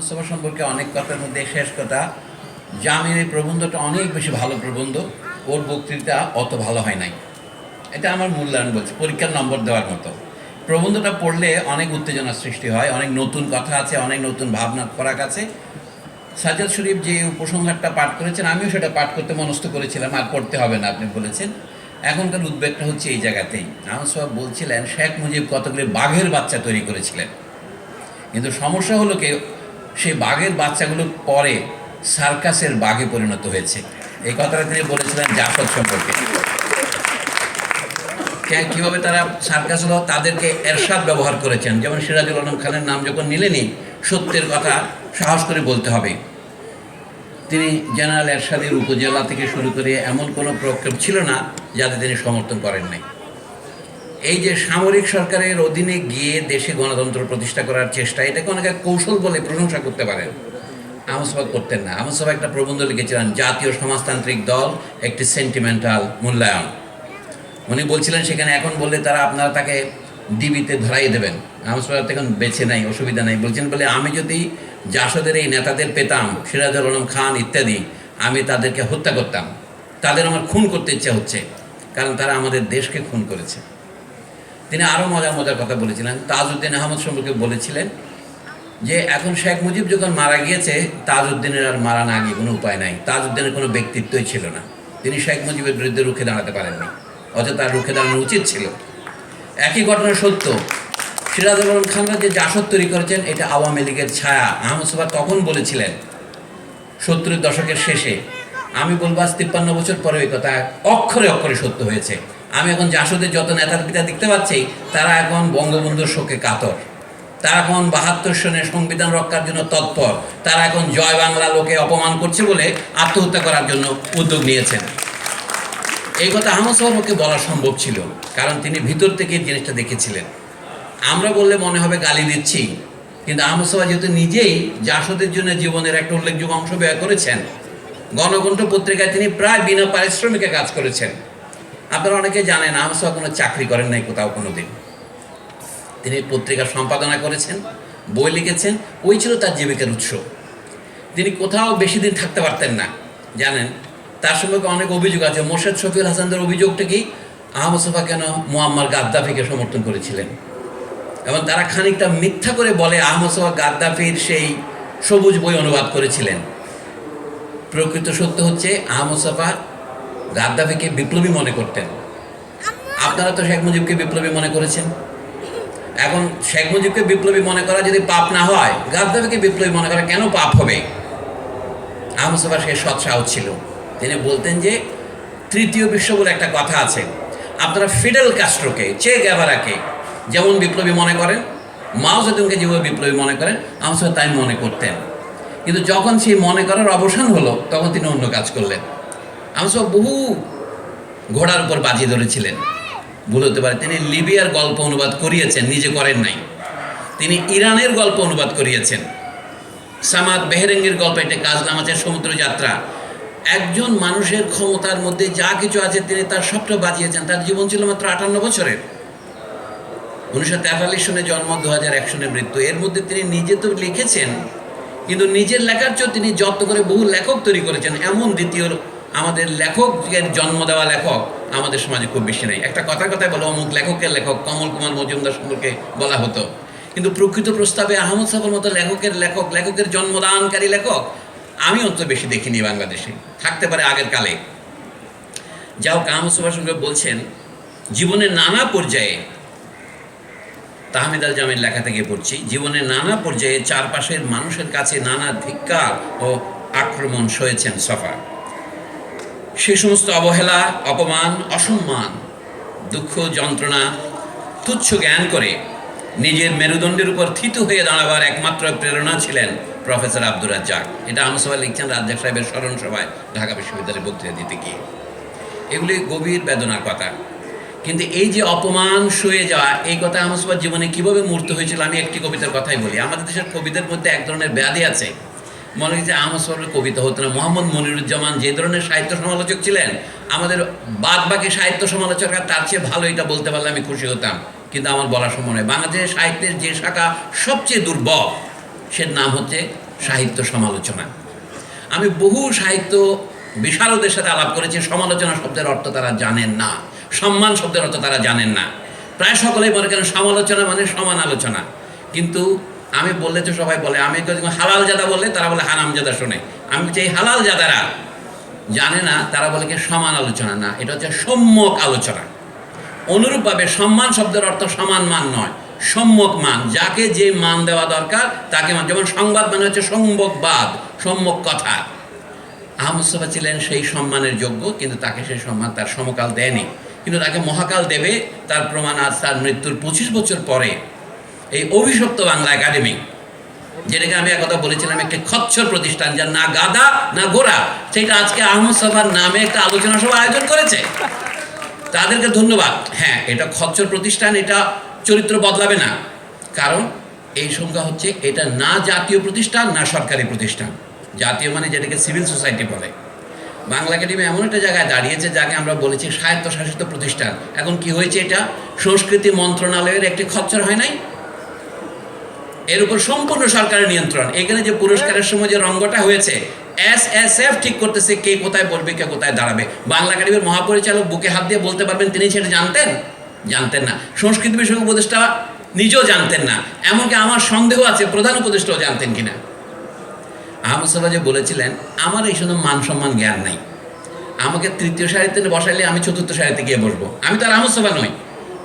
সভা সম্পর্কে অনেক কথার মধ্যে শেষ কথা জামির এই প্রবন্ধটা অনেক বেশি ভালো প্রবন্ধ, ওর বক্তৃতা অত ভালো হয় নাই। এটা আমার মূল্যায়ন বলছে, পরীক্ষার নম্বর দেওয়ার মতো। প্রবন্ধটা পড়লে অনেক উত্তেজনার সৃষ্টি হয়, অনেক নতুন কথা আছে, অনেক নতুন ভাবনা ফরাক আছে। সাজাদ শরীফ যে উপসংহারটা পাঠ করেছেন, আমিও সেটা পাঠ করতে মনস্থ করেছিলাম, আর পড়তে হবে না, আপনি বলেছেন। এখনকার উদ্বেগটা হচ্ছে এই জায়গাতেই। আমার সাহেব বলছিলেন, শেখ মুজিব কতগুলি বাঘের বাচ্চা তৈরি করেছিলেন। কিন্তু সমস্যা হলো কি সেই বাঘের বাচ্চাগুলো পরে সার্কাসের বাঘে পরিণত হয়েছে। এই কথাটা তিনি বলেছিলেন জাফর সম্পর্কে। কীভাবে তারা সার্কাস হলো? তাদেরকে এরশাদ ব্যবহার করেছেন। যেমন সিরাজুল আলম খানের নাম যখন নিলেনি, সত্যের কথা সাহস করে বলতে হবে। তিনি জেনারেল এরশাদের উপজেলা থেকে শুরু করে এমন কোনো প্রক্ষেপ ছিল না যাতে তিনি সমর্থন করেন নাই। এই যে সামরিক সরকারের অধীনে গিয়ে দেশে গণতন্ত্র প্রতিষ্ঠা করার চেষ্টা, এটাকে অনেকে কৌশল বলে প্রশংসা করতে পারেন। আহমসভা করতেন না। আহমসভা একটা প্রবন্ধ লিখেছিলেন, জাতীয় সমাজতান্ত্রিক দল একটি সেন্টিমেন্টাল মূল্যায়ন। উনি বলছিলেন, সেখানে এখন বললে তারা আপনারা তাকে ডিবিতে ধরাই দেবেন। আহমসভা এখন বেছে নাই অসুবিধা নাই। বলছেন বলে, আমি যদি জাসদের এই নেতাদের পেতাম, সিরাজুল আলম খান ইত্যাদি, আমি তাদেরকে হত্যা করতাম। তাদের আমার খুন করতে ইচ্ছা হচ্ছে, কারণ তারা আমাদের দেশকে খুন করেছে। তিনি আরও মজার মজার কথা বলেছিলেন। তাজউদ্দিন আহমদ সম্পর্কে বলেছিলেন যে, এখন শেখ মুজিব যখন মারা গিয়েছে, তাজউদ্দিনের আর মারা না গিয়ে কোনো উপায় নাই। তাজউদ্দিনের কোনো ব্যক্তিত্বই ছিল না। তিনি শেখ মুজিবের বিরুদ্ধে রুখে দাঁড়াতে পারেননি। অথচ তার রুখে দাঁড়ানো উচিত ছিল। একই ঘটনা সত্য। সিরাজুল আলম খানরা যে জাসদ তৈরি করেছেন, এটা আওয়ামী লীগের ছায়া। আহমদ সোবা তখন বলেছিলেন সত্তরের দশকের শেষে, আমি বলব আজ তিপ্পান্ন বছর পরে ওই কথা অক্ষরে অক্ষরে সত্য হয়েছে। আমি এখন জাসদের যত নেতার পিতা দেখতে পাচ্ছি, তারা এখন বঙ্গবন্ধুর শোকে কাতর। তারা এখন বাহাত্তর সনে সংবিধান রক্ষার জন্য তৎপর। তারা এখন জয় বাংলা লোকে অপমান করছে বলে আত্মহত্যা করার জন্য উদ্যোগ নিয়েছেন। এই কথা আহমদ সাহেবকে বলা সম্ভব ছিল, কারণ তিনি ভিতর থেকে জিনিসটা দেখেছিলেন। আমরা বললে মনে হবে গালি দিচ্ছি, কিন্তু আহমদ যেহেতু নিজেই জাসদের জন্য জীবনের একটা উল্লেখযোগ্য অংশ ব্যয় করেছেন, গণকণ্ঠ পত্রিকায় তিনি প্রায় বিনা পারিশ্রমিকে কাজ করেছেন। আপনারা অনেকে জানেন আহমদ সাহেব কোনো চাকরি করেন নাই কোথাও কোনো দিন তিনি পত্রিকা সম্পাদনা করেছেন, বই লিখেছেন, ওই ছিল তার জীবিকার উৎস। তিনি কোথাও বেশি দিন থাকতে পারতেন না, জানেন? তার সম্পর্কে অনেক অভিযোগ আছে। মোর্শেদ শফিউল হাসানদের অভিযোগটা কি? আহমদ সোফা কেন মুয়াম্মার গাদ্দাফিকে সমর্থন করেছিলেন? এবং তারা খানিকটা মিথ্যা করে বলে আহমদ সোফা গাদ্দাফির সেই সবুজ বই অনুবাদ করেছিলেন। প্রকৃত সত্য হচ্ছে, আহমদ সোফা গাদ্দাফিকে বিপ্লবী মনে করতেন। আপনারা তো শেখ মুজিবকে বিপ্লবী মনে করেছেন। এখন শেখ মুজিবকে বিপ্লবী মনে করা যদি পাপ না হয় গাদ্দাফিকে বিপ্লবী মনে করা কেন পাপ হবে? আহমদ সোফার সে সৎসাহস ছিল। তিনি বলতেন যে তৃতীয় বিশ্ব বলে একটা কথা আছে। আপনারা ফিডেল কাস্ট্রোকে চে গ্যাভারাকে যেমন বিপ্লবী মনে করেন মাও যেভাবে বিপ্লবী মনে করেন আহমদ সোফা তাই মনে করতেন। কিন্তু যখন সেই মনে করার অবসান হলো তখন তিনি অন্য কাজ করলেন। আহমদ সোফা বহু ঘোড়ার উপর বাজি ধরেছিলেন। ভুল হতে পারে। তিনি লিবিয়ার গল্প অনুবাদ করিয়েছেন, নিজে করেন নাই। তিনি ইরানের গল্প অনুবাদ করিয়েছেন। সামাদ বেহেরেঙ্গের গল্প একটা কাজ নামাজের সমুদ্র যাত্রা একজন মানুষের ক্ষমতার মধ্যে যা কিছু আছে, তিনি তার সবটা বাজিয়েছেন। তার জীবন ছিল মাত্র আটান্ন বছরের। উনিশশো তেতাল্লিশ সনে জন্ম দু হাজার এক সনে মৃত্যু। এর মধ্যে তিনি নিজে তো লিখেছেন, কিন্তু নিজের লেখার চেয়েও তিনি যত্ন করে বহু লেখক তৈরি করেছেন। এমন দ্বিতীয় আমাদের লেখকের জন্ম দেওয়া লেখক আমাদের সমাজে খুব বেশি নেই। একটা কথার কথায় বলো, অমুক লেখকের লেখক কমল কুমার মজুমদার সম্পর্কে বলা হতো। কিন্তু প্রকৃত প্রস্তাবে আহমদ সাহেবের মতো লেখকের লেখক, লেখকের জন্মদানকারী লেখক আমি অন্তত বেশি দেখিনি বাংলাদেশে। থাকতে পারে আগের কালে। যাও আহমদ সাহেবের সঙ্গে বলছেন জীবনের নানা পর্যায়ে তাহমিদ আল জামের লেখা থেকে পড়ছি। জীবনের নানা পর্যায়ে চারপাশের মানুষের কাছে নানা ধিক্কার ও আক্রমণ সয়েছেন সফা। সে সমস্ত অবহেলা, অপমান, অসম্মান, দুঃখ, যন্ত্রণা, তুচ্ছ জ্ঞান করে নিজের মেরুদণ্ডের উপর থিতু হয়ে দাঁড়াবার একমাত্র প্রেরণা ছিলেন প্রফেসর আব্দুর রাজ্জাক। এটা আমসভা লিখছেন রাজ্জাক সাহেবের স্মরণ সভায় ঢাকা বিশ্ববিদ্যালয়ে বক্তৃতা দিতে গিয়ে। এগুলি গভীর বেদনার কথা। কিন্তু এই যে অপমান সয়ে যাওয়া, এই কথা আমসভার জীবনে কীভাবে মূর্ত হয়েছিল আমি একটি কবিতার কথাই বলি। আমাদের দেশের কবিদের মধ্যে এক ধরনের ব্যাধি আছে। মনে হয়েছে আমসভার কবিতা হতো না। মোহাম্মদ মনিরুজ্জামান যে ধরনের সাহিত্য সমালোচক ছিলেন, আমাদের বাদ বাকি সাহিত্য সমালোচকরা তার চেয়ে ভালো এটা বলতে পারলে আমি খুশি হতাম। কিন্তু আমার বলা সম্ভব নয় বাংলাদেশের সাহিত্যের যে শাখা সবচেয়ে দুর্বল সে নাম হচ্ছে সাহিত্য সমালোচনা। আমি বহু সাহিত্য বিশারদের সাথে আলাপ করেছি। সমালোচনা শব্দের অর্থ তারা জানেন না। সম্মান শব্দের অর্থ তারা জানেন না। প্রায় সকলেই মনে করেন সমালোচনা মানে সমান আলোচনা। কিন্তু আমি বললে তো সবাই বলে, আমি হালাল জাদা বললে তারা বলে হারাম জাদা শোনে। আমি চাই হালাল জাদারা? জানে না, তারা বলে কি সমান আলোচনা? না, এটা হচ্ছে সম্যক আলোচনা। অনুরূপভাবে সম্মান শব্দের অর্থ সমান মান নয়, সম্যক মান। যাকে যে মান দেওয়া দরকার, তাকে মান। যেমন সংবাদ মানে হচ্ছে সম্যকবাদ, সম্যক কথা। আহমদ মুস্তফা ছিলেন সেই সম্মানের যোগ্য, কিন্তু তাকে সেই সম্মান তার সমকাল দেয়নি। কিন্তু তাকে মহাকাল দেবে, তার প্রমাণ আজ তার মৃত্যুর পঁচিশ বছর পরে। এই অভিশপ্ত বাংলা একাডেমি, যেটাকে আমি একথা বলেছিলাম, একটি খচ্ছর প্রতিষ্ঠান যার না গাদা, না গোড়া, সেটা আজকে আহমদ সভার নামে একটা আলোচনা সভা আয়োজন করেছে। তাদেরকে ধন্যবাদ। হ্যাঁ এটা খচ্ছর প্রতিষ্ঠান, এটা চরিত্র বদলাবে না। কারণ এই সংখ্যা হচ্ছে, এটা না জাতীয় প্রতিষ্ঠান, না সরকারি প্রতিষ্ঠান। জাতীয় মানে যেটাকে সিভিল সোসাইটি বলে। বাংলা একাডেমি এমন একটা জায়গায় দাঁড়িয়েছে, যাকে আমরা বলেছি স্বায়ত্তশাসিত প্রতিষ্ঠান। এখন কি হয়েছে এটা? সংস্কৃতি মন্ত্রণালয়ের একটি খচ্চর হয় নাই? এর উপর সম্পূর্ণ সরকারের নিয়ন্ত্রণ। এখানে যে পুরস্কারের সময় যে রঙ্গটা হয়েছে এস এস এফ ঠিক করতেছে কে কোথায় বলবে, কে কোথায় দাঁড়াবে। বাংলা একাডেমির মহাপরিচালক বুকে হাত দিয়ে বলতে পারবেন, তিনি সেটা জানতেন? জানতেন না। সংস্কৃতি বিষয়ক উপদেষ্টা নিজেও জানতেন না। এমনকি আমার সন্দেহ আছে, প্রধান উপদেষ্টাও জানতেন কিনা। আহমদ যে বলেছিলেন, আমার এই সময় মান সম্মান জ্ঞান নাই। আমাকে তৃতীয় সারিতে বসাইলে আমি চতুর্থ সারিতে গিয়ে বসবো। আমি তো আর আহমদ নই।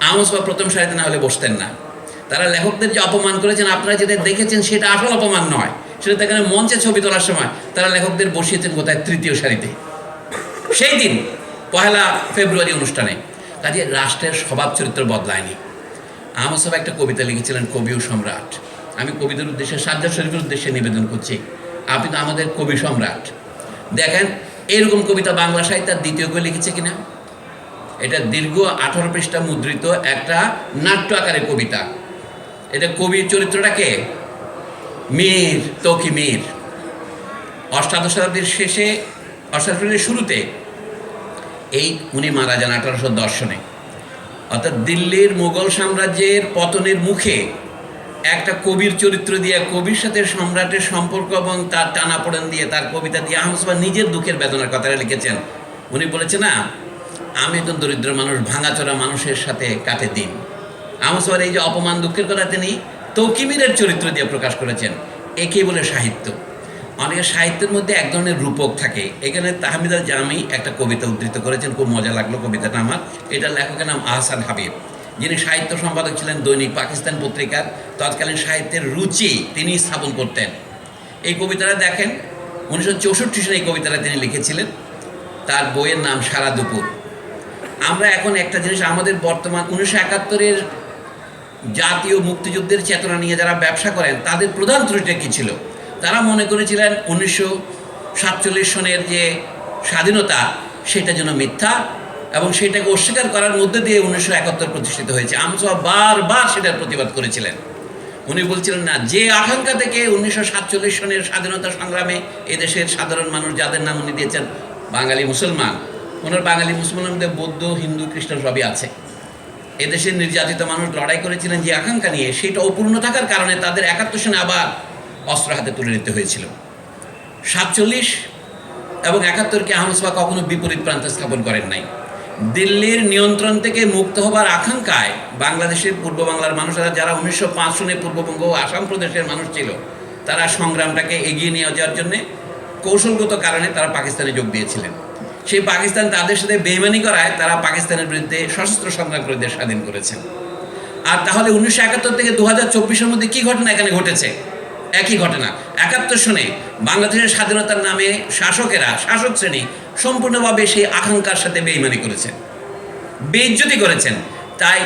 আহমদ প্রথম সারিতে না হলে বসতেন না। তারা লেখকদের যে অপমান করেছেন, আপনারা যেটা দেখেছেন সেটা আসল অপমান নয়। সেটা এখানে মঞ্চে ছবি তোলার সময় তারা লেখকদের বসিয়েছেন কোথায়? তৃতীয় সারিতে। সেই দিন, পহেলা ফেব্রুয়ারি অনুষ্ঠানে। কাজে রাষ্ট্রের স্বভাব চরিত্র বদলায়নি। আহমদ সাহেব একটা কবিতা লিখেছিলেন, কবি ও সম্রাট। আমি কবিদের উদ্দেশ্যে, সাজ্জাদ শরীফের উদ্দেশ্যে নিবেদন করছি। আপনি তো আমাদের কবি সম্রাট। দেখেন, এরকম কবিতা বাংলা সাহিত্যের দ্বিতীয় বই লিখেছে কিনা? এটা দীর্ঘ আঠারো পৃষ্ঠা মুদ্রিত একটা নাট্য আকারের কবিতা। এটা কবির চরিত্রটাকে মীর, তকি মীর। অষ্টাদশ শতাব্দীর শেষে, অষ্টাদশ শতাব্দীর শুরুতে এই উনি মারা যান আঠারোশো দর্শনে অর্থাৎ দিল্লির মুঘল সাম্রাজ্যের পতনের মুখে একটা কবির চরিত্র দিয়ে কবির সাথে সম্রাটের সম্পর্ক এবং তার টানাপোড়েন দিয়ে তার কবিতা দিয়ে আহমদ সাহেব নিজের দুঃখের বেদনার কথাটা লিখেছেন। উনি বলেছেন না, আমি একজন দরিদ্র মানুষ, ভাঙাচোরা মানুষের সাথে কাটে দিন। সাহেব এই যে অপমান, দুঃখের কথা তিনি তৌকিমিরের চরিত্র দিয়ে প্রকাশ করেছেন। একে বলে সাহিত্য। অনেকে সাহিত্যের মধ্যে এক ধরনের রূপক থাকে। এখানে তাহমিদা জামি একটা কবিতা উদ্ধৃত করেছেন, খুব মজা লাগল কবিতাটা আমার। এটার লেখকের নাম আহসান হাবিব। যিনি সাহিত্য সম্পাদক ছিলেন দৈনিক পাকিস্তান পত্রিকার। তৎকালীন সাহিত্যের রুচি তিনি স্থাপন করতেন। এই কবিতাটা দেখেন, উনিশশো চৌষট্টি সালে এই কবিতাটা তিনি লিখেছিলেন। তার বইয়ের নাম সারা দুপুর। আমরা এখন একটা জিনিস আমাদের বর্তমান, উনিশশো একাত্তরের জাতীয় মুক্তিযুদ্ধের চেতনা নিয়ে যারা ব্যবসা করেন, তাদের প্রধান ত্রুটিটা কী ছিল? তারা মনে করেছিলেন উনিশশো সাতচল্লিশ সনের যে স্বাধীনতা, সেটা যেন মিথ্যা এবং সেটাকে অস্বীকার করার মধ্যে দিয়ে উনিশশো একাত্তর প্রতিষ্ঠিত হয়েছে। আমসভা বারবার সেটার প্রতিবাদ করেছিলেন। উনি বলছিলেন, না, যে আকাঙ্ক্ষা থেকে উনিশশো সাতচল্লিশ সনের স্বাধীনতা সংগ্রামে এদেশের সাধারণ মানুষ, যাদের নাম উনি দিয়েছেন বাঙালি মুসলমান, ওনার বাঙালি মুসলমানদের বৌদ্ধ, হিন্দু, খ্রিস্টান সবই আছে। এদেশের নির্যাতিত মানুষ লড়াই করেছিলেন যে আকাঙ্ক্ষা নিয়ে সেটা অপূর্ণ থাকার কারণে তাদের একাত্তর সনে আবার অস্ত্র হাতে তুলে নিতে হয়েছিল। সাতচল্লিশ এবং একাত্তরকে আহমসভা কখনো বিপরীত প্রান্তে স্থাপন করেন নাই। দিল্লির নিয়ন্ত্রণ থেকে মুক্ত হবার আকাঙ্ক্ষায় বাংলাদেশের পূর্ব বাংলার মানুষেরা যারা উনিশশো পাঁচ সনে পূর্ববঙ্গ ও আসাম প্রদেশের মানুষ ছিল, তারা সংগ্রামটাকে এগিয়ে নিয়ে যাওয়ার জন্যে কৌশলগত কারণে তারা পাকিস্তানে যোগ দিয়েছিলেন। সেই পাকিস্তান তাদের সাথে বেইমানি করায় তারা পাকিস্তানের বিরুদ্ধে সশস্ত্র সংগ্রাম করে দেশ স্বাধীন করেছেন আর তাহলে উনিশশো একাত্তর থেকে দু হাজার চব্বিশের মধ্যে কী ঘটনা এখানে ঘটেছে? একই ঘটনা। একাত্তর সনে বাংলাদেশের স্বাধীনতার নামে শাসকেরা, শাসক শ্রেণি সম্পূর্ণভাবে সেই আকাঙ্ক্ষার সাথে বেইমানি করেছেন বেইজ্জতি করেছেন। তাই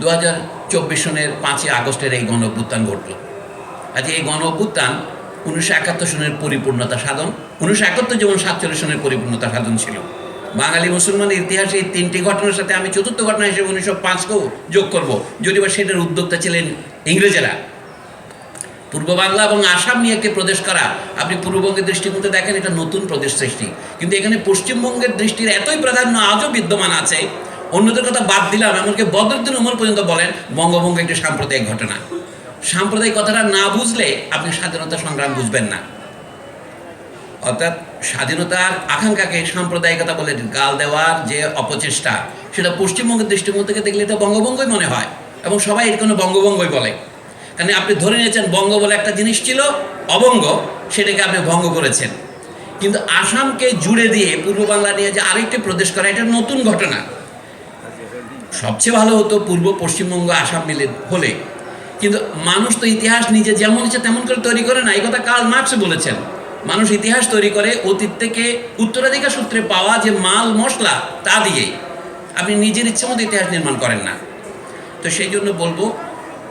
দু হাজার চব্বিশ সনের পাঁচই আগস্টের এই গণ অভ্যুত্থান ঘটল। আজকে এই গণ অভ্যুত্থান উনিশশো একাত্তর সনের পরিপূর্ণতা সাধন, উনিশশো একাত্তর যেমন সাতচল্লিশ সনের পরিপূর্ণতা সাধন ছিল। বাঙালি মুসলমানের ইতিহাসে এই তিনটি ঘটনার সাথে আমি চতুর্থ ঘটনা হিসেবে উনিশশো পাঁচকেও যোগ করব। যদি বা সেটার উদ্যোক্তা ছিলেন ইংরেজেরা। পূর্ব বাংলা এবং আসাম নিয়ে একটি প্রদেশ করা, আপনি পূর্ববঙ্গের দৃষ্টিকোণে দেখেন এটা নতুন প্রদেশ সৃষ্টি। কিন্তু এখানে পশ্চিমবঙ্গের দৃষ্টির এতই প্রাধান্য আজও বিদ্যমান আছে, অন্যদের কথা বাদ দিলাম, এমনকি বদরুদ্দিন উমর পর্যন্ত বলেন, বঙ্গভঙ্গ একটি সাম্প্রদায়িক ঘটনা। সাম্প্রদায়িক কথাটা না বুঝলে আপনি স্বাধীনতা সংগ্রাম বুঝবেন না। অর্থাৎ স্বাধীনতার আকাঙ্ক্ষাকে সাম্প্রদায়িকতা বলে গাল দেওয়ার যে অপচেষ্টা, সেটা পশ্চিমবঙ্গের দৃষ্টিকোণ থেকে দেখলে এটা বঙ্গভঙ্গই মনে হয় এবং সবাই এর কোনো বঙ্গভঙ্গই বলে। কারণ আপনি ধরে নিয়েছেন বঙ্গ বলে একটা জিনিস ছিল, অবঙ্গ, সেটাকে আপনি ভঙ্গ করেছেন। কিন্তু আসামকে জুড়ে দিয়ে পূর্ব বাংলা নিয়ে যে আরেকটি প্রদেশ করা, এটা নতুন ঘটনা। সবচেয়ে ভালো হতো পূর্ব পশ্চিমবঙ্গ আসাম মিলে হলে। কিন্তু মানুষ তো ইতিহাস নিজে যেমন ইচ্ছে তেমন করে তৈরি করে না, এই কথা কার্ল মার্কস বলেছেন। মানুষ ইতিহাস তৈরি করে অতীত থেকে উত্তরাধিকার সূত্রে পাওয়া যে মাল মশলা তা দিয়েই। আপনি নিজের ইচ্ছে মতো ইতিহাস নির্মাণ করেন না। তো সেই জন্য বলব,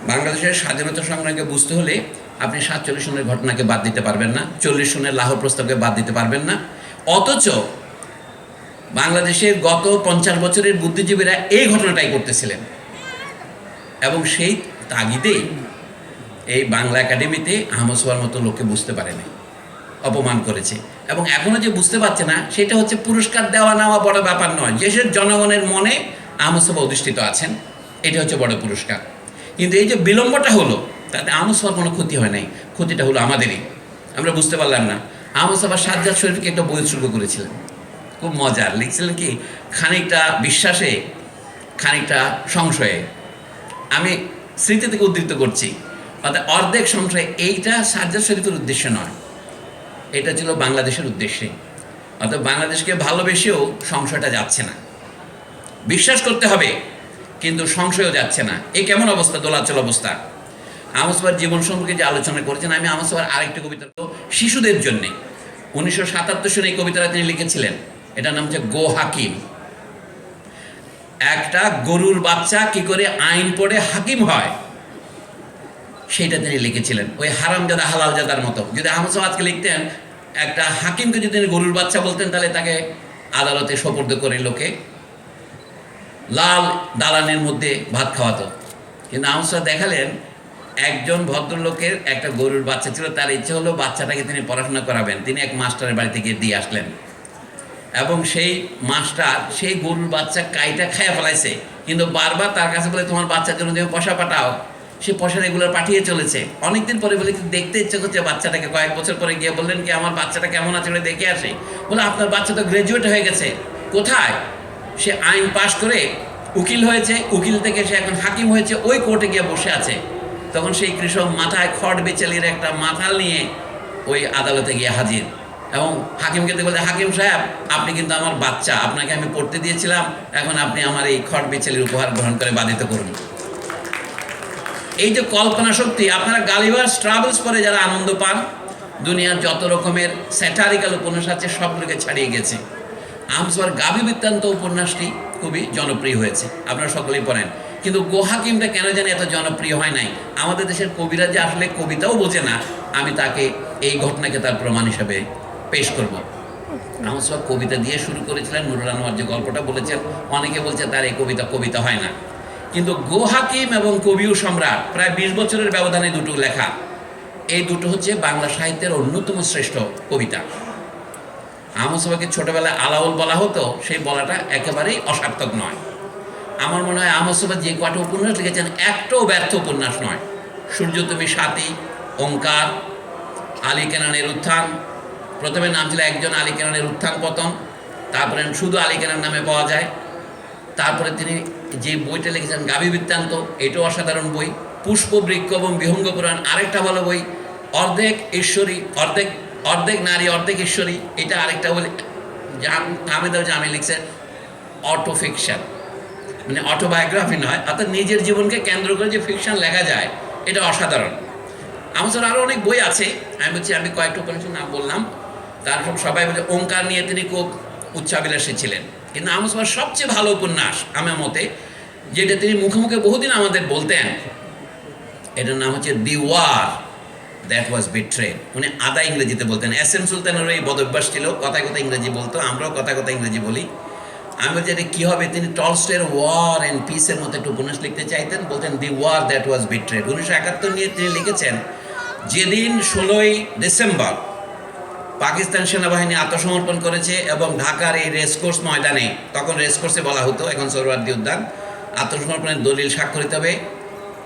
বাংলাদেশের স্বাধীনতা সংগ্রামকে বুঝতে হলে আপনি সাতচল্লিশ সনের ঘটনাকে বাদ দিতে পারবেন না, চল্লিশ সনের লাহোর প্রস্তাবকে বাদ দিতে পারবেন না। অথচ বাংলাদেশের গত পঞ্চাশ বছরের বুদ্ধিজীবীরা এই ঘটনাটাই করতেছিলেন। এবং সেই তাগিদে এই বাংলা একাডেমিতে আহমদ সোহার মতো লোককে বুঝতে পারেনি, অপমান করেছে। এবং এখনও যে বুঝতে পারছে না, সেটা হচ্ছে পুরস্কার দেওয়া নেওয়া বড় ব্যাপার নয়। যেসব জনগণের মনে আহমদ সোহা অধিষ্ঠিত আছেন, এটা হচ্ছে বড় পুরস্কার। কিন্তু এই যে বিলম্বটা হলো, তাতে আহমদ সোহার কোনো ক্ষতি হয় নাই। ক্ষতিটা হলো আমাদেরই। আমরা বুঝতে পারলাম না। আহমদ সোহা সাজ্জাদ শরীফকে একটা বই করেছিলেন। খুব মজার। লিখছিলেন কি, খানিকটা বিশ্বাসে, খানিকটা সংশয়ে। আমি স্মৃতি থেকে উদ্ধৃত করছি। অর্থাৎ অর্ধেক সংশয় এইটা সাজ্জাদ শরীফের উদ্দেশ্য নয়। এটা ছিল বাংলাদেশের উদ্দেশ্যে। অর্থাৎ বাংলাদেশকে ভালোবেসেও সংশয়টা যাচ্ছে না। বিশ্বাস করতে হবে, কিন্তু সংশয়ও যাচ্ছে না। এই কেমন অবস্থা? দোলাচল অবস্থা। আমসবার জীবন সম্পর্কে যে আলোচনা করেছেন, আমি আমসবার আরেকটি কবিতা শিশুদের জন্যে। উনিশশো সাতাত্তর সনে এই কবিতাটা তিনি লিখেছিলেন। এটার নাম হচ্ছে গো হাকিম। একটা গরুর বাচ্চা কি করে আইন পড়ে হাকিম হয়? সেইটা তিনি লিখেছিলেন। ওই হারামজাদা হালালজাদার মতো। যদি আহমদ আজকে লিখতেন, একটা হাকিমকে যদি গরুর বাচ্চা বলতেন, তাহলে তাকে আদালতে সোপর্দ করে লোকে লাল দালানের মধ্যে ভাত খাওয়াতো। কিন্তু আহমদ দেখালেন, একজন ভদ্রলোকের একটা গরুর বাচ্চা ছিল, তার ইচ্ছে হলো বাচ্চাটাকে তিনি পড়াশোনা করাবেন। তিনি এক মাস্টারের বাড়িতে গিয়ে দিয়ে আসলেন। এবং সেই মাস্টার সেই গরুর বাচ্চা কাইটা খাইয়া ফেলাইছে। কিন্তু বারবার তার কাছে বলে, তোমার বাচ্চার জন্য তুমি পয়সা পাঠাও। সে পয়সা রেগুলার পাঠিয়ে চলেছে। অনেকদিন পরে বলে, দেখতে ইচ্ছে করছে বাচ্চাটাকে। কয়েক বছর পরে গিয়ে বললেন কি, আমার বাচ্চাটা কেমন আছে দেখে আসে। বলে, আপনার বাচ্চা তো গ্রাজুয়েট হয়ে গেছে। কোথায়? সে আইন পাশ করে উকিল হয়েছে। উকিল থেকে সে এখন হাকিম হয়েছে। ওই কোর্টে গিয়ে বসে আছে। তখন সেই কৃষক মাথায় খড় বেচালির একটা মাথাল নিয়ে ওই আদালতে গিয়ে হাজির। এবং হাকিমকে বলে, হাকিম সাহেব, আপনি কিন্তু আমার বাচ্চা, আপনাকে আমি পড়তে দিয়েছিলাম, এখন আপনি আমার এই খড় বেচালির উপহার গ্রহণ করে বাধিত করুন। এই যে কল্পনা শক্তি, আপনারা গালিভার ট্রাভেলস পরে যারা আনন্দ পান, দুনিয়ার যত রকমের স্যাটারিক্যাল উপন্যাস আছে, সবগুলোকে ছাড়িয়ে গেছে। আমসবার গাভী বৃত্তান্ত উপন্যাসটি খুবই জনপ্রিয় হয়েছে, আপনারা সকলেই পড়েন। কিন্তু গোহাকিমটা কেন জানি এত জনপ্রিয় হয় নাই? আমাদের দেশের কবিরা যে আসলে কবিতাও বোঝে না, আমি তাকে এই ঘটনাকে তার প্রমাণ হিসাবে পেশ করব। আমার সব কবিতা দিয়ে শুরু করেছিলেন, নুরুল আনোয়ার যে গল্পটা বলেছেন, অনেকে বলছে তার এই কবিতা কবিতা হয় না। কিন্তু গো হাকিম এবং কবিউ সম্রাট, প্রায় বিশ বছরের ব্যবধানে দুটো লেখা। এই দুটো হচ্ছে বাংলা সাহিত্যের অন্যতম শ্রেষ্ঠ কবিতা। আহমদ সাহেবকে ছোটবেলায় আলাউল বলা হতো, সেই বলাটা একেবারেই অসার্থক নয়। আমার মনে হয় আহমদ সাহেব যে কটা উপন্যাস লিখেছেন, একটাও ব্যর্থ উপন্যাস নয়। সূর্য তুমি সাথী, ওঙ্কার, আলী কেনানের উত্থান প্রথমে নাম ছিল একজন আলী কেনানের উত্থান পতন। তারপরে শুধু আলী কেনার নামে পাওয়া যায়। তারপরে তিনি যে বইটা লিখেছেন, গাভী বৃত্তান্ত, এটাও অসাধারণ বই। পুষ্প, বৃক্ষ এবং বিহঙ্গ পুরাণ, আরেকটা ভালো বই, অর্ধেক ঈশ্বরী, অর্ধেক অর্ধেক নারী, অর্ধেক ঈশ্বরী, এটা আরেকটা বই আমেদ জামি লিখছে অটো ফিকশন মানে অটোবায়োগ্রাফি নয়, অর্থাৎ নিজের জীবনকে কেন্দ্র করে যে ফিকশন লেখা যায়, এটা অসাধারণ। আমার আরও অনেক বই আছে, আমি বলছি, আমি কয়েকটা উপন্যাসের নাম বললাম। তার সব সবাই বলে, ওঙ্কার নিয়ে তিনি খুব উচ্চাবিলাসী ছিলেন। কিন্তু আমার সবচেয়ে ভালো উপন্যাস আমার মতে, যেটা তিনি মুখে মুখে বহুদিন আমাদের বলতেন, এটার নাম হচ্ছে the war that was betrayed. উনি আদা ইংরেজিতে বলতেন। এস এম সুলতানের এই বদভ্যাস ছিল কথায় কথা ইংরেজি বলতো, আমরাও কথা কথা ইংরেজি বলি। আমি বলছি, এটা কী হবে? তিনি টলস্টের ওয়ার অ্যান্ড পিসের মতো একটু উপন্যাস লিখতে চাইতেন, বলতেন, the war that was betrayed. উনিশশো একাত্তর নিয়ে তিনি লিখেছেন, যেদিন ষোলোই ডিসেম্বর পাকিস্তান সেনাবাহিনী আত্মসমর্পণ করেছে এবং ঢাকার এই রেসকোর্স ময়দানে, তখন রেসকোর্সে বলা হতো, এখন সৌরবাদী উদ্যান, আত্মসমর্পণের দলিল স্বাক্ষরিত হবে।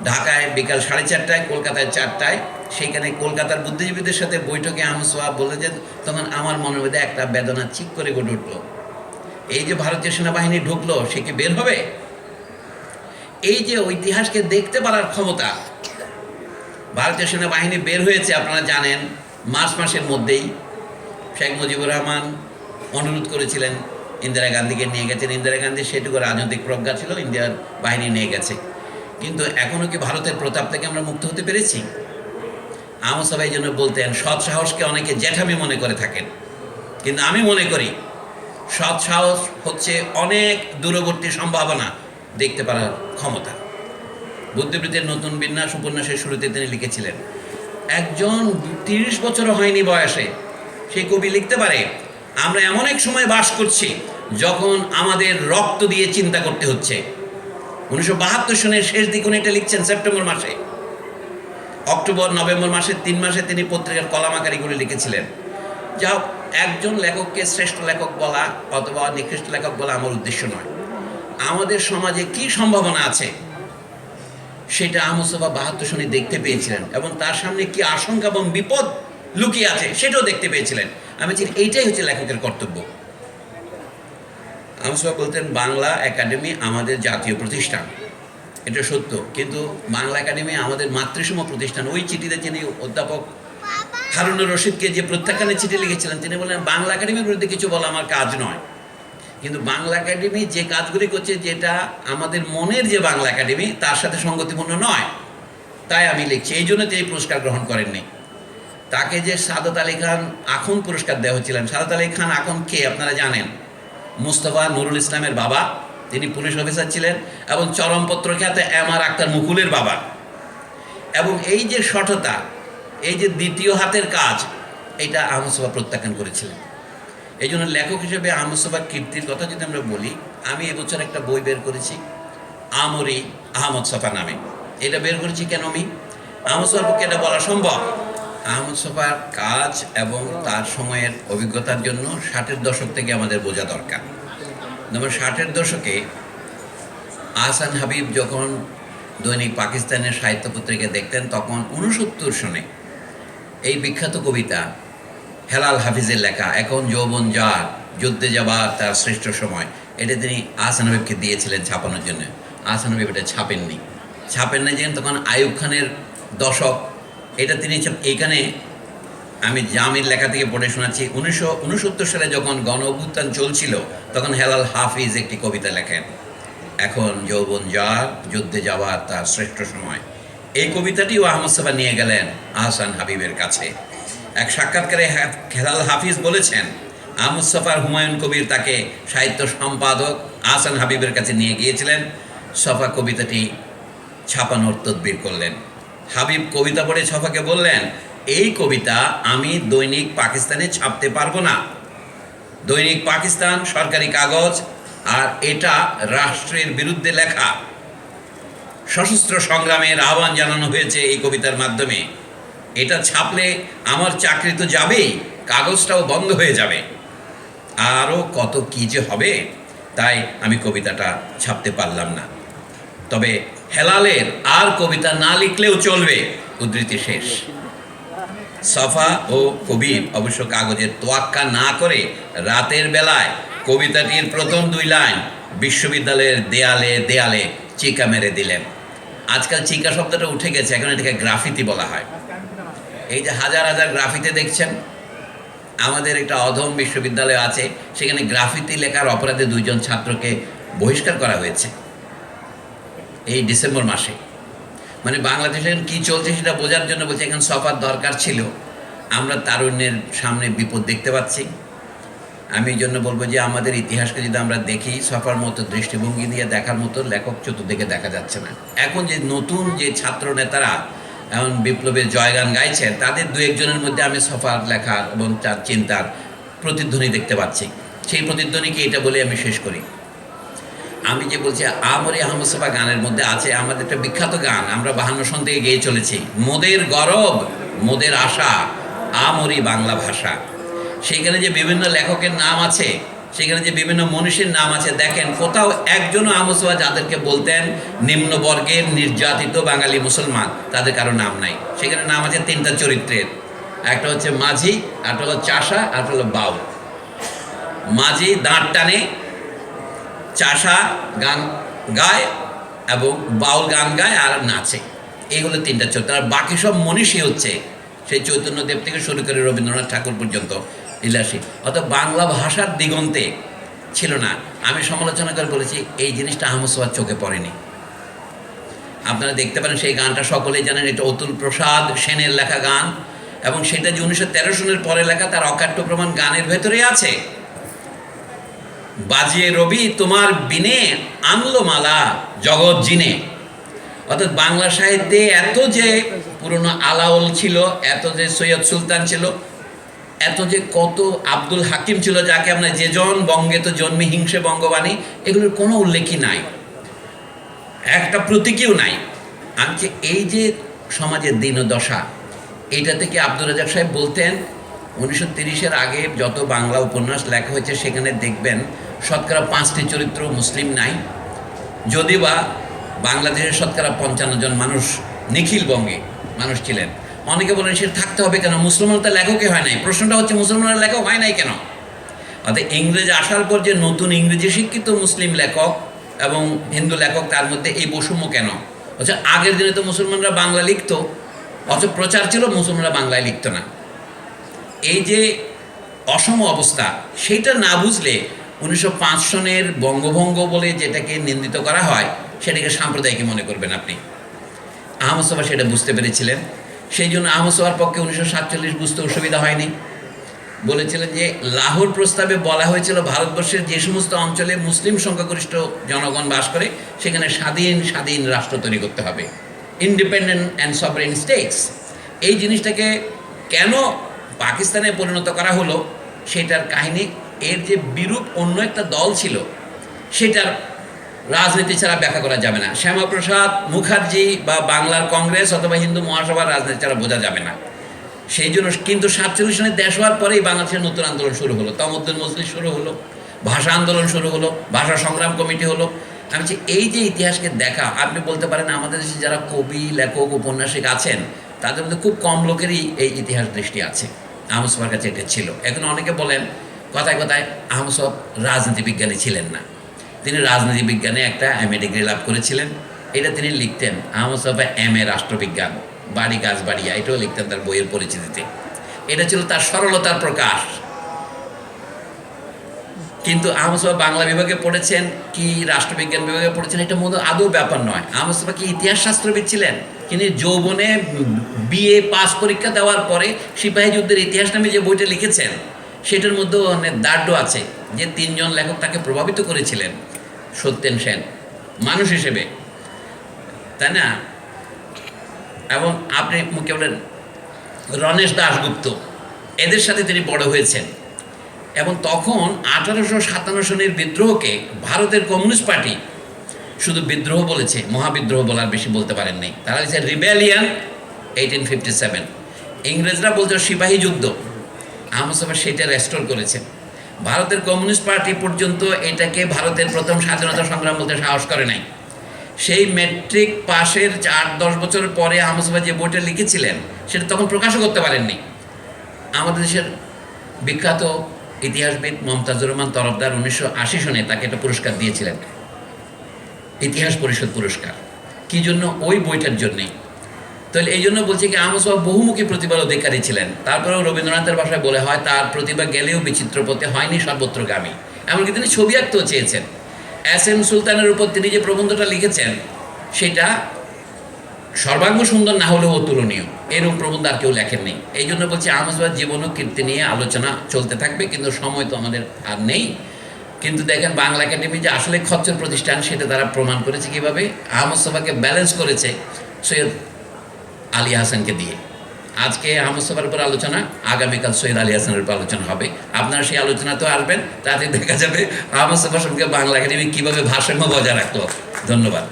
ঢাকায় বিকাল সাড়ে চারটায়, কলকাতায় চারটায় সেইখানে কলকাতার বুদ্ধিজীবীদের সাথে বৈঠকে আহমদ সোহাব বলেছেন তখন আমার মনের মধ্যে একটা বেদনা চিক করে গড়ে উঠল। এই যে ভারতীয় সেনাবাহিনী ঢুকলো, সে কি বের হবে? এই যে ঐতিহাসকে দেখতে পারার ক্ষমতা ভারতীয় সেনাবাহিনী বের হয়েছে, আপনারা জানেন, মার্চ মাসের মধ্যেই। শেখ মুজিবুর রহমান অনুরোধ করেছিলেন ইন্দিরা গান্ধীকে নিয়ে গেছেন। ইন্দিরা গান্ধী সেটুকু রাজনৈতিক প্রজ্ঞা ছিল, ইন্ডিয়ার বাহিনী নিয়ে গেছে। কিন্তু এখনও কি ভারতের প্রতাপ থেকে আমরা মুক্ত হতে পেরেছি? আহমদ সবাই জন্য বলতেন, সৎ সাহসকে অনেকে জ্যাঠামি মনে করে থাকেন। কিন্তু আমি মনে করি, সৎ সাহস হচ্ছে অনেক দূরবর্তী সম্ভাবনা দেখতে পারার ক্ষমতা। বুদ্ধিবৃত্তির নতুন বিন্যাস উপন্যাসের শুরুতে তিনি লিখেছিলেন, একজন তিরিশ বছরও হয়নি বয়সে সেই কবি লিখতে পারে, আমরা এমন এক সময় বাস করছি যখন আমাদের রক্ত দিয়ে চিন্তা করতে হচ্ছে। উনিশশো বাহাত্তর সনের শেষ দিক উনি এটা লিখছেন সেপ্টেম্বর মাসে। অক্টোবর, নভেম্বর মাসের তিন মাসে তিনি পত্রিকার কলাম আকারিগুলি লিখেছিলেন। যা একজন লেখককে শ্রেষ্ঠ লেখক বলা অথবা নিকৃষ্ট লেখক বলা আমার উদ্দেশ্য নয়। আমাদের সমাজে কি সম্ভাবনা আছে? সেটা আহমদসভা বাহাত্তর সনে দেখতে পেয়েছিলেন এবং তার সামনে কি আশঙ্কা এবং বিপদ লুকিয়ে আছে, সেটাও দেখতে পেয়েছিলেন। আমি বলছি, এইটাই হচ্ছে লেখকের কর্তব্য। আহমদসভা বলতেন, বাংলা একাডেমি আমাদের জাতীয় প্রতিষ্ঠান। এটা সত্য, কিন্তু বাংলা একাডেমি আমাদের মাতৃসম প্রতিষ্ঠান। ওই চিঠিতে যিনি অধ্যাপক হারুনুর রশিদকে যে প্রত্যাখ্যানের চিঠি লিখেছিলেন, তিনি বললেন, বাংলা একাডেমির বিরুদ্ধে কিছু বলা আমার কাজ নয়। কিন্তু বাংলা একাডেমি যে কাজগুলি করছে, যেটা আমাদের মনের যে বাংলা একাডেমি, তার সাথে সঙ্গতিপূর্ণ নয়। তাই আমি লিখছি, এই জন্য তিনি পুরস্কার গ্রহণ করেননি। তাকে যে সাদত আলী খান আখন পুরস্কার দেওয়া হচ্ছিলেন সাদত আলী খান আখন কে আপনারা জানেন? মুস্তফা নুরুল ইসলামের বাবা, তিনি পুলিশ অফিসার ছিলেন এবং চরমপত্র খ্যাতে এম আর আক্তার মুকুলের বাবা। এবং এই যে সঠতা, এই যে দ্বিতীয় হাতের কাজ, এটা আহমদ সোফা প্রত্যাখ্যান করেছিলেন। এই জন্য লেখক হিসেবে আহমদ সোফার কীর্তির কথা যদি আমরা বলি, আমি এবছর একটা বই বের করেছি, আমরি আহমদ সফা নামে। এটা বের করেছি কেন আমি? আহমদ সোফার পক্ষে এটা বলা সম্ভব। আহমদ কাজ এবং তার সময়ের অভিজ্ঞতার জন্য ষাটের দশক থেকে আমাদের বোঝা দরকার। যেমন ষাটের দশকে আহসান হাবিব যখন দৈনিক পাকিস্তানের সাহিত্য পত্রিকা দেখতেন, তখন উনসত্তর সনে এই বিখ্যাত কবিতা হেলাল হাফিজের লেখা, এখন যৌবন যার, যুদ্ধে যাবার তার শ্রেষ্ঠ সময়। এটা তিনি আহসান হাবিবকে দিয়েছিলেন ছাপানোর জন্য। আহসান হাবিব এটা ছাপেননি। ছাপেন না যেন তখন আয়ুব খানের দশক এটা তিনি এইখানে আমি জামির লেখা থেকে পড়ে শোনাচ্ছি। উনিশশো উনসত্তর সালে যখন গণ অভ্যুত্থান চলছিল, তখন হেলাল হাফিজ একটি কবিতা লেখেন। এখন যৌবন যার, যুদ্ধে যাওয়ার তার শ্রেষ্ঠ সময়। এই কবিতাটিও আহমদ সাবা নিয়ে গেলেন আহসান হাবিবের কাছে। এক সাক্ষাৎকারে হেলাল হাফিজ বলেছেন, আহমদ সফার হুমায়ুন কবির তাকে সাহিত্য সম্পাদক আহসান হাবিবের কাছে নিয়ে গিয়েছিলেন। সফা কবিতাটি ছাপানোর তদবির করলেন। হাবিব কবিতা পড়ে ছফাকে বললেন, এই কবিতা আমি দৈনিক পাকিস্তানে ছাপতে পারব না। দৈনিক পাকিস্তান, সরকারি কাগজ, আর এটা রাষ্ট্রের বিরুদ্ধে লেখা। সশস্ত্র সংগ্রামের আহ্বান জানানো হয়েছে এই কবিতার মাধ্যমে। এটা ছাপলে আমার চাকরি তো যাবেই, কাগজটাও বন্ধ হয়ে যাবে। আরও কত কী যে হবে, তাই আমি কবিতাটা ছাপতে পারলাম না। তবে হেলালের আর কবিতা না লিখলেও চলবে উদ্ধৃতি শেষ। সফা ও কবির অবশ্য কাগজের তোয়াক্কা না করে রাতের বেলায় কবিতাটির প্রথম দুই লাইন বিশ্ববিদ্যালয়ের দেয়ালে দেয়ালে চিকা মেরে দিলেন। আজকাল চিকা শব্দটা উঠে গেছে, এখন এটাকে গ্রাফিতি বলা হয়। এই যে হাজার হাজার গ্রাফিতে দেখছেন? আমাদের একটা অধম বিশ্ববিদ্যালয় আছে, সেখানে গ্রাফিতি লেখার অপরাধে দুইজন ছাত্রকে বহিষ্কার করা হয়েছে। এই ডিসেম্বর মাসে। মানে বাংলাদেশে কী চলছে সেটা বোঝার জন্য বলছে, এখানে সফার দরকার ছিল। আমরা তারুণ্যের সামনে বিপদ দেখতে পাচ্ছি। আমি এই জন্য বলব যে আমাদের ইতিহাসকে যদি আমরা দেখি, সফার মতো দৃষ্টিভঙ্গি দিয়ে দেখার মতো লেখক চতুর্দিকে দেখা যাচ্ছে না। এখন যে নতুন যে ছাত্র নেতারা এখন বিপ্লবের জয়গান গাইছেন তাদের দু একজনের মধ্যে আমি সফার লেখার এবং তার চিন্তার প্রতিধ্বনি দেখতে পাচ্ছি। সেই প্রতিধ্বনিকে এটা বলে আমি শেষ করি। আমি যে বলছি, আমরি আহমদ গানের মধ্যে আছে আমাদের একটা বিখ্যাত গান, আমরা বাহান্ন সন থেকে গেয়ে চলেছি। মোদের গরব, মোদের আশা, আমরি বাংলা ভাষা। সেইখানে যে বিভিন্ন লেখকের নাম আছে সেখানে যে বিভিন্ন মনীষীর নাম আছে, দেখেন কোথাও একজনও আমসোয়া যাদেরকে বলতেন নিম্নবর্গের নির্যাতিত বাঙালি মুসলমান, তাদের কারও নাম নাই। সেখানে নাম আছে তিনটা চরিত্রের। একটা হচ্ছে মাঝি, একটা হলো চাষা একটা হলো বাউল। মাঝি দাঁত টানে চাষা গান গায় এবং বাউল গান গায় আর নাচে। এই হলো তিনটা চরিত্র। আর বাকি সব মনীষী হচ্ছে সেই চৈতন্যদেব থেকে শুরু করে রবীন্দ্রনাথ ঠাকুর পর্যন্ত বিলাসী। অর্থাৎ বাংলা ভাষার দিগন্তে ছিল না। আমি সমালোচনা করে বলেছি, এই জিনিসটা আহমদ সোয়ার চোখে পড়েনি। আপনারা দেখতে পারেন সেই গানটা সকলেই জানেন, এটা অতুল প্রসাদ সেনের লেখা গান। এবং সেটা যে উনিশশো তেরো সনের পরে লেখা, তার অকাট্য প্রমাণ গানের ভেতরেই আছে। বাজিয়ে রবি, তোমার বিনে আনলো মালা জগৎ জিনে। অর্থাৎ বাংলা সাহিত্যে এত যে পুরনো আলাউল ছিল, এত যে সৈয়দ সুলতান ছিল, এত যে কত আব্দুল হাকিম ছিল, যাকে আমরা যে জন বঙ্গে তো জন্মে হিংসে বঙ্গবাণী, এগুলোর কোনো উল্লেখই নাই। একটা প্রতীকীও নাই। আমি এই যে সমাজের দিনদশা, এইটা থেকে আব্দুল রাজাক সাহেব বলতেন, উনিশশো তিরিশের আগে যত বাংলা উপন্যাস লেখা হয়েছে, সেখানে দেখবেন শতকরা পাঁচটি চরিত্র মুসলিম নাই। যদি বা বাংলাদেশের শতকরা পঞ্চান্ন জন মানুষ নিখিল বঙ্গে মানুষ ছিলেন। অনেকে বলেন সে থাকতে হবে কেন? মুসলমান তো লেখকই হয় নাই। প্রশ্নটা হচ্ছে, মুসলমানের লেখক হয় নাই কেন? অর্থাৎ ইংরেজ আসার পর যে নতুন ইংরেজি শিক্ষিত মুসলিম লেখক এবং হিন্দু লেখক, তার মধ্যে এই বৈষম্য কেন? হচ্ছে আগের দিনে তো মুসলমানরা বাংলা লিখতো, অথচ প্রচার ছিল মুসলমানরা বাংলায় লিখতো না। এই যে অসম অবস্থা, সেইটা না বুঝলে উনিশশো পাঁচ সনের বঙ্গভঙ্গ বলে যেটাকে নিন্দিত করা হয়, সেটাকে সাম্প্রদায়িক মনে করবেন আপনি। আহমদ সভা সেটা বুঝতে পেরেছিলেন। সেই জন্য আহমদ সভার পক্ষে উনিশশো সাতচল্লিশ বুঝতে অসুবিধা হয়নি। বলেছিলেন যে, লাহোর প্রস্তাবে বলা হয়েছিল, ভারতবর্ষের যে সমস্ত অঞ্চলে মুসলিম সংখ্যাগরিষ্ঠ জনগণ বাস করে, সেখানে স্বাধীন স্বাধীন রাষ্ট্র তৈরি করতে হবে। ইন্ডিপেন্ডেন্ট অ্যান্ড সবরেন স্টেটস এই জিনিসটাকে কেন পাকিস্তানে পরিণত করা হলো, সেটার কাহিনী এর যে বিরূপ অন্য একটা দল ছিল, সেটার রাজনীতি ছাড়া ব্যাখ্যা করা যাবে না। শ্যামাপ্রসাদ মুখার্জি বা বাংলার কংগ্রেস অথবা হিন্দু মহাসভার রাজনীতি ছাড়া বোঝা যাবে না। সেই জন্য কিন্তু সাতচল্লিশ সনে দেশ হওয়ার পরেই বাংলাদেশের নতুন আন্দোলন শুরু হলো। তমদ্দুল মজলিস শুরু হলো, ভাষা আন্দোলন শুরু হলো, ভাষা সংগ্রাম কমিটি হলো। আমি বলছি, এই যে ইতিহাসকে দেখা, আপনি বলতে পারেন আমাদের দেশে যারা কবি, লেখক, উপন্যাসিক আছেন, তাদের মধ্যে খুব কম লোকেরই এই ইতিহাস দৃষ্টি আছে। আহমদ সবার কাছে এটা ছিল। এখন অনেকে বলেন কথায় কথায় আহমদ সব রাজনীতি বিজ্ঞানী ছিলেন না। তিনি রাজনীতি বিজ্ঞানে একটা এম এ ডিগ্রি লাভ করেছিলেন। এটা তিনি লিখতেন। আহমদ সাহেব এম এ রাষ্ট্রবিজ্ঞান, বাড়ি গাছ বাড়িয়া, এটাও লিখতেন তার বইয়ের পরিচিতিতে। এটা ছিল তার সরলতার প্রকাশ। কিন্তু আহমদ সাহেব বাংলা বিভাগে পড়েছেন, কি রাষ্ট্রবিজ্ঞান বিভাগে পড়েছেন, এটা মতো আদৌ ব্যাপার নয়। আহমদ সাহেব কি ইতিহাস শাস্ত্রবিদ ছিলেন? তিনি যৌবনে বিএ পাস পরীক্ষা দেওয়ার পরে সিপাহী যুদ্ধের ইতিহাস নামে যে বইটা লিখেছেন সেটার মধ্যেও অনেক দাড্য আছে যে তিনজন লেখক তাকে প্রভাবিত করেছিলেন সত্যেন সেন, মানুষ হিসেবে। তাই না? এবং আপনি মুখে বলেন, রণেশ দাশগুপ্ত, এদের সাথে তিনি বড় হয়েছেন। এবং তখন আঠারোশো সাতান্ন সনের বিদ্রোহকে ভারতের কমিউনিস্ট পার্টি শুধু বিদ্রোহ বলেছে, মহাবিদ্রোহ বলার বেশি বলতে পারেন পারেননি তারা হচ্ছে রিবেলিয়ান এইটিন ফিফটি সেভেন ইংরেজরা বলছে, সিপাহী যুদ্ধ। আহমদ সেটা রেস্টোর করেছেন। ভারতের কমিউনিস্ট পার্টি পর্যন্ত এটাকে ভারতের প্রথম স্বাধীনতা সংগ্রাম বলতে সাহস করে নাই। সেই মেট্রিক পাশের চার দশ বছর পরে আহমদ যে বইটা লিখেছিলেন, সেটা তখন প্রকাশও করতে পারেননি। আমাদের দেশের বিখ্যাত ইতিহাসবিদ মমতাজুর রহমান তরফদার উনিশশো আশি সনে তাকে একটা পুরস্কার দিয়েছিলেন। ইতিহাস পরিষদ পুরস্কার। কি জন্য ওই বইটার জন্যেই তাহলে এই জন্য বলছি কি, আহমদ সাহেব বহুমুখী প্রতিভার অধিকারী ছিলেন। তারপরেও রবীন্দ্রনাথের ভাষায় বলে হয়, তার প্রতিভা গেলেও বিচিত্র পথে হয়নি সর্বত্রগামী। এমনকি তিনি ছবি আঁকতেও চেয়েছেন। এস এম সুলতানের উপর তিনি যে প্রবন্ধটা লিখেছেন, সেটা সর্বাঙ্গ সুন্দর না হলেও অতুলনীয়। এরকম প্রবন্ধ আর কেউ লেখেননি। এই জন্য বলছি, আহমদ সাহেব জীবন ও কীর্তি নিয়ে আলোচনা চলতে থাকবে, কিন্তু সময় তো আমাদের আর নেই। কিন্তু দেখেন, বাংলা একাডেমি যে আসলে খচ্চর প্রতিষ্ঠান, সেটা তারা প্রমাণ করেছে কীভাবে। আহমদ সাফাকে ব্যালেন্স করেছে সৈয়দ আলী হাসানকে দিয়ে। আজকে আহমদ উপর আলোচনা, আগামীকাল সৈয়দ আলী হাসানের উপর আলোচনা হবে। আপনারা সেই আলোচনা তো আসবেন, তাতে দেখা যাবে আহমদ সাফার সঙ্গে বাংলা একাডেমি কীভাবে ভারসাম্য বজায় রাখল। ধন্যবাদ।